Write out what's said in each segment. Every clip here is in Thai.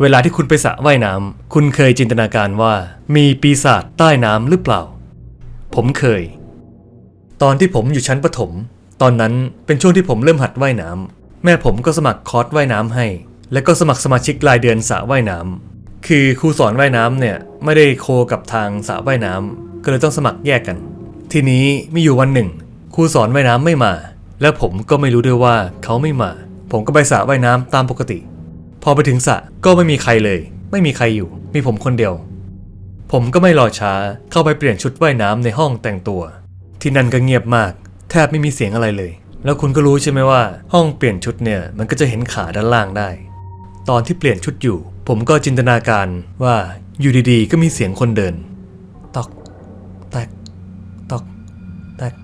เวลาที่คุณไปสระว่ายน้ำคุณเคยจินตนาการว่า มีปีศาจใต้น้ำหรือเปล่า ผมเคย ตอนที่ผมอยู่ชั้นประถม ตอนนั้นเป็นช่วงที่ผมเริ่มหัดว่ายน้ำแม่ผมก็สมัครคอร์สว่ายน้ำให้ แล้วก็สมัครสมาชิกรายเดือนสระว่ายน้ำคือครูสอนว่ายน้ำเนี่ยไม่ได้โคกับทางสระว่ายน้ำก็เลยต้องสมัครแยกกัน ทีนี้มีอยู่วันหนึ่งครูสอนว่ายน้ำไม่มา แล้วผมก็ไม่รู้ด้วยว่าเขาไม่มา ผมก็ไปสระว่ายน้ำตามปกติ พอไปถึงสระก็ไม่มีใครเลย ไม่มีใครอยู่ มีผมคนเดียว ผมก็ไม่รอช้าเข้าไปเปลี่ยนชุดว่ายน้ำในห้องแต่งตัว ที่นั่นก็เงียบมาก แทบไม่มีเสียงอะไรเลย แล้วคุณก็รู้ใช่ไหมว่า ห้องเปลี่ยนชุดเนี่ยมันก็จะเห็นขาด้านล่างได้ ตอนที่เปลี่ยนชุดอยู่ ผมก็จินตนาการว่าอยู่ดีๆ ก็มีเสียงคนเดิน ตอกแตกตอกแตก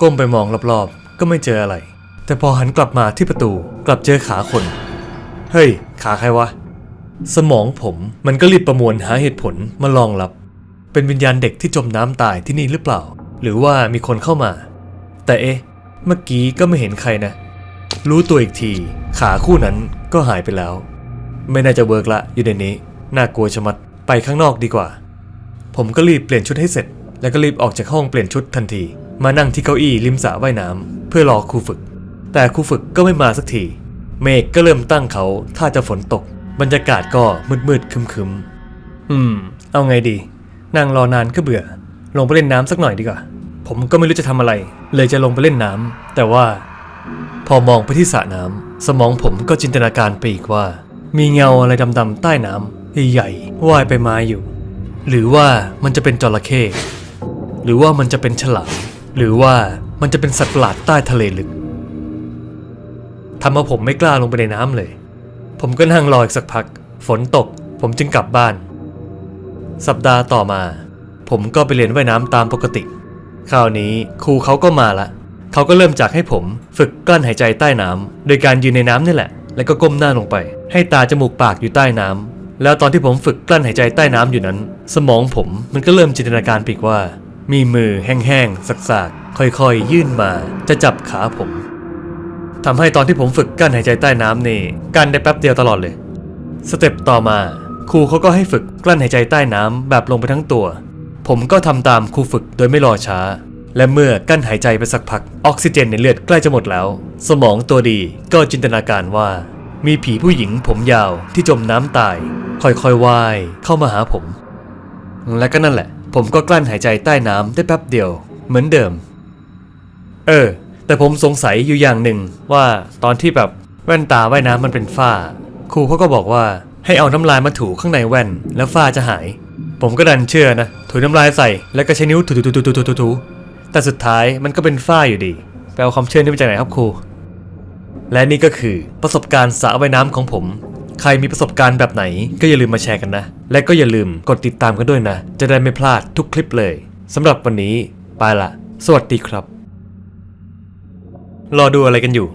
ก้มไปมองรอบๆ ก็ไม่เจออะไร แต่พอหันกลับมาที่ประตูกลับเจอขาคน เฮ้ย ขาใครวะ สมองผมมันก็รีบประมวลหาเหตุผลมารองรับ เป็นวิญญาณเด็กที่จมน้ำตายที่นี่หรือเปล่า หรือว่ามีคนเข้ามา แต่เอ๊ะ เมื่อกี้ก็ไม่เห็นใครนะ รู้ตัวอีกที ขาคู่นั้นก็หายไปแล้ว ไม่น่าจะเวิร์กละอยู่ในนี้ น่ากลัวชะมัด ไปข้างนอกดีกว่า ผมก็รีบเปลี่ยนชุดให้เสร็จ แล้วก็รีบออกจากห้องเปลี่ยนชุดทันที มานั่งที่เก้าอี้ริมสระว่ายน้ำเพื่อรอครูฝึก แต่ครูฝึกก็ไม่มาสักที เมฆก็เริ่มตั้งเขาถ้าจะฝนตก บรรยากาศก็มืดๆครึมๆ อืม เอาไงดี นั่งรอนานก็เบื่อ ลงไปเล่นน้ำสักหน่อยดีกว่า ผมก็ไม่รู้จะทำอะไร เลยจะลงไปเล่นน้ำแต่ว่า พอมองไปที่สระน้ำสมองผมก็จินตนาการไปอีกว่า มีเงาอะไรดำๆใต้น้ำใหญ่ๆว่ายไปมาอยู่ หรือว่ามันจะเป็นจระเข้หรือว่ามันจะเป็นฉลามหรือว่ามันจะเป็นสัตว์ประหลาดใต้ทะเลลึก ทำเอาผมไม่กล้าลงไปในน้ำเลย ผมก็นั่งรออีกสักพัก ฝนตก ผมจึงกลับบ้าน สัปดาห์ต่อมา ผมก็ไปเรียนว่ายน้ำตามปกติ คราวนี้ครูเขาก็มาละ เขาก็เริ่มจากให้ผมฝึกกลั้นหายใจใต้น้ำโดยการยืนในน้ำนี่แหละ แล้วก็ก้มหน้าลงไป ให้ตาจมูกปากอยู่ใต้น้ำแล้วตอนที่ผมฝึกกลั้นหายใจใต้น้ำอยู่นั้น สมองผมมันก็เริ่มจินตนาการปีกว่า มีมือแห้งๆสักๆค่อยๆ ยื่นมาจะจับขาผม ทำให้ตอนที่ผมฝึกกลั้นหายใจใต้น้ำนี่กั้นได้แป๊บเดียวตลอดเลย สเต็ปต่อมาครูเขาก็ให้ฝึกกลั้นหายใจใต้น้ำแบบลงไปทั้งตัว ผมก็ทำตามครูฝึกโดยไม่รอช้า และเมื่อกั้นหายใจไปสักพัก ออกซิเจนในเลือดใกล้จะหมดแล้ว สมองตัวดีก็จินตนาการว่า มีผีผู้หญิงผมยาวที่จมน้ำตาย ค่อยๆว่ายเข้ามาหาผม และก็นั่นแหละ ผมก็กลั้นหายใจใต้น้ำได้แป๊บเดียว เหมือนเดิม เออ แต่ผมสงสัยอยู่อย่างหนึ่งว่าตอนที่แบบแว่นตาว่ายน้ำมันเป็นฝ้า ครูเขาก็บอกว่าให้เอาน้ำลายมาถูข้างในแว่น แล้วฝ้าจะหาย ผมก็ดันเชื่อนะ ถูน้ำลายใส่แล้วก็ใช้นิ้วถูถูถูถูถูถูถูแต่สุดท้ายมันก็เป็นฝ้าอยู่ดีไปเอาความเชื่อนี้มาจากไหนครับครู และนี่ก็คือประสบการณ์สระว่ายน้ำของผม ใครมีประสบการณ์แบบไหนก็อย่าลืมมาแชร์กันนะ และก็อย่าลืมกดติดตามกันด้วยนะ จะได้ไม่พลาดทุกคลิปเลยสำหรับวันนี้ไปละ สวัสดีครับ รอดูอะไรกันอยู่